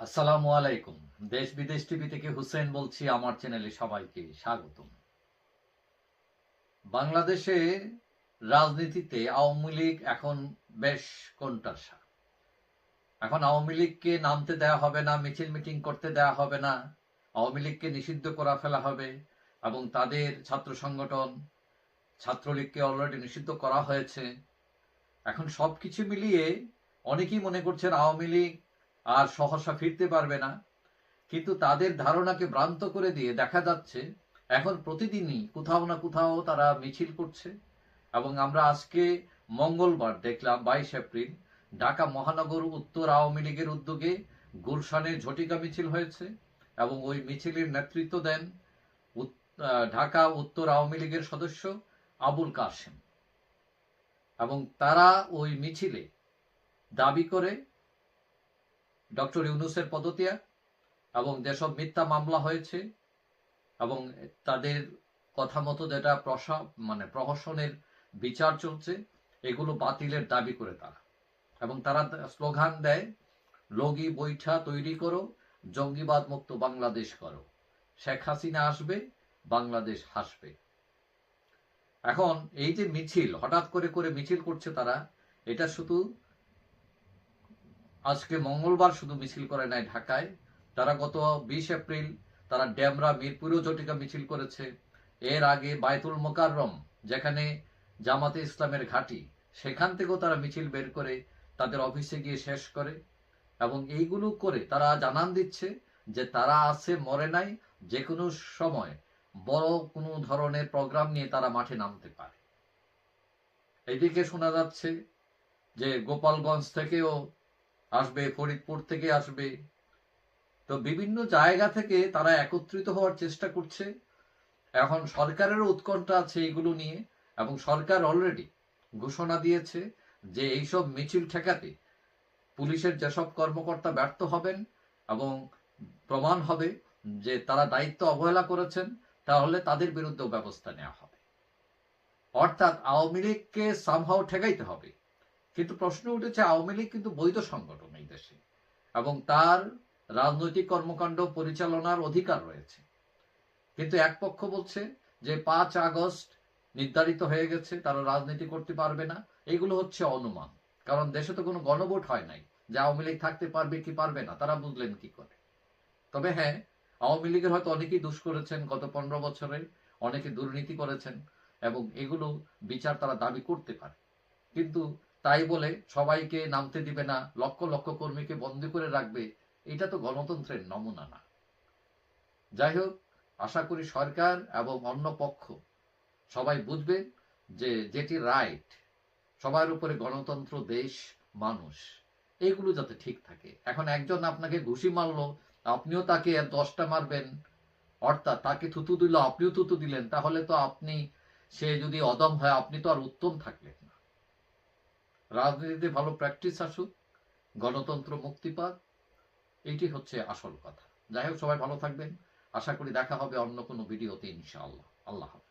আসসালামু আলাইকুম। দেশ বিদেশ টিভি থেকে হুসেন বলছি, আমার চ্যানেলে সবাইকে স্বাগতম। বাংলাদেশে রাজনীতিতে আওয়ামী লীগ এখন বেশ কোণঠাসা। এখন আওয়ামী লীগকে নামতে দেওয়া হবে না, মিছিল মিটিং করতে দেওয়া হবে না, আওয়ামী লীগকে নিষিদ্ধ করা ফেলা হবে এবং তাদের ছাত্র সংগঠন, ছাত্রলীগকে অলরেডি নিষিদ্ধ করা হয়েছে। এখন সবকিছু মিলিয়ে অনেকেই মনে করছেন আওয়ামী লীগ আর সহসা ফিরতে পারবে না। কিন্তু তাদের ধারণাকে ভ্রান্ত করে দিয়ে দেখা যাচ্ছে, এখন প্রতিদিনই কোথাও না কোথাও তারা মিছিল করছে এবং আমরা আজকে মঙ্গলবার দেখলাম বাইশ এপ্রিল ঢাকা মহানগর উত্তর আওয়ামী লীগের উদ্যোগে গুলশানে ঝটিকা মিছিল হয়েছে এবং ওই মিছিলের নেতৃত্ব দেন ঢাকা উত্তর আওয়ামী লীগের সদস্য আবুল কাশেম। এবং তারা ওই মিছিলে দাবি করে ডক্টর ইউনুসের পদত্যাগ এবং যেসব মিথ্যা মামলা হয়েছে এবং তাদের কথা মতো যেটা প্রশা মানে প্রহসনের বিচার চলছে, এগুলো বাতিলের দাবি করে তারা। এবং তারা স্লোগান দেয়, লগি বৈঠা তৈরি করো, জঙ্গিবাদ মুক্ত বাংলাদেশ করো। শেখ হাসিনা আসবে, বাংলাদেশ হাসবে। এখন এই যে মিছিল, হঠাৎ করে করে মিছিল করছে তারা, এটা শুধু আজকে মঙ্গলবার শুধু মিছিল করে নাই ঢাকায়। তারা গত বিশ এপ্রিল তারা ডেমরা মিরপুরেও জটিকা মিছিল করেছে। এর আগে বায়তুল মোকাররম, যেখানে জামাতে ইসলামের ঘাঁটি, সেখান থেকেও তারা মিছিল বের করে তাদের অফিসে গিয়ে শেষ করে এবং এইগুলো করে তারা জানান দিচ্ছে যে তারা আছে, মরে নাই, যে কোনো সময় বড় কোনো ধরনের প্রোগ্রাম নিয়ে তারা মাঠে নামতে পারে। এদিকে শোনা যাচ্ছে যে গোপালগঞ্জ থেকেও আসবে, ফরিদপুর থেকে আসবে। তো বিভিন্ন জায়গা থেকে তারা একত্রিত হওয়ার চেষ্টা করছে। এখন সরকারেরও উৎকণ্ঠা আছে এগুলো নিয়ে এবং সরকার অলরেডি ঘোষণা দিয়েছে যে এইসব মিছিল ঠেকাতে পুলিশের যেসব কর্মকর্তা ব্যর্থ হবেন এবং প্রমাণ হবে যে তারা দায়িত্ব অবহেলা করেছেন, তাহলে তাদের বিরুদ্ধেও ব্যবস্থা নেওয়া হবে। অর্থাৎ আওয়ামী লীগকে সামহাও ঠেকাইতে হবে। কিন্তু প্রশ্ন উঠেছে, আওয়ামী লীগ কিন্তু বৈধ সংগঠন এই দেশে এবং তার রাজনৈতিক কর্মকাণ্ড পরিচালনার অধিকার রয়েছে। কিন্তু এক পক্ষ বলছে যে পাঁচ আগস্ট নির্ধারিত হয়ে গেছে, তারা রাজনীতি করতে পারবে না। এগুলো হচ্ছে অনুমান। কারণ দেশে তো কোনো গণভোট হয় নাই যে আওয়ামী লীগ থাকতে পারবে কি পারবে না, তারা বুঝলেন কি করে। তবে হ্যাঁ আওয়ামী লীগের হয়তো অনেকেই দোষ করেছেন, গত পনেরো বছরে অনেকে দুর্নীতি করেছেন এবং এগুলো বিচার তারা দাবি করতে পারে। কিন্তু তাই বলে সবাইকে নামতে দিবে না, লক্ষ লক্ষ কর্মীকে বন্দি করে রাখবে, এটা তো গণতন্ত্রের নমুনা না। যাই হোক, আশা করি সরকার এবং অন্য পক্ষ সবাই বুঝবে যে যেটি রাইট, সবার উপরে গণতন্ত্র দেশ, মানুষ এইগুলো যাতে ঠিক থাকে। এখন একজন আপনাকে ঘুষি মারলো, আপনিও তাকে দশটা মারবেন, অর্থাৎ তাকে থুতু দিল, আপনিও থুতু দিলেন, তাহলে তো আপনি, সে যদি অদম হয়, আপনি তো আর উত্তম থাকলেন রাজনীতিতে ভালো প্র্যাকটিস আসুক, গণতন্ত্র মুক্তি পাক, এইটি হচ্ছে আসল কথা। যাই হোক, সবাই ভালো থাকবেন। আশা করি দেখা হবে অন্য কোনো ভিডিওতে ইনশাআল্লাহ। আল্লাহ হাফেজ।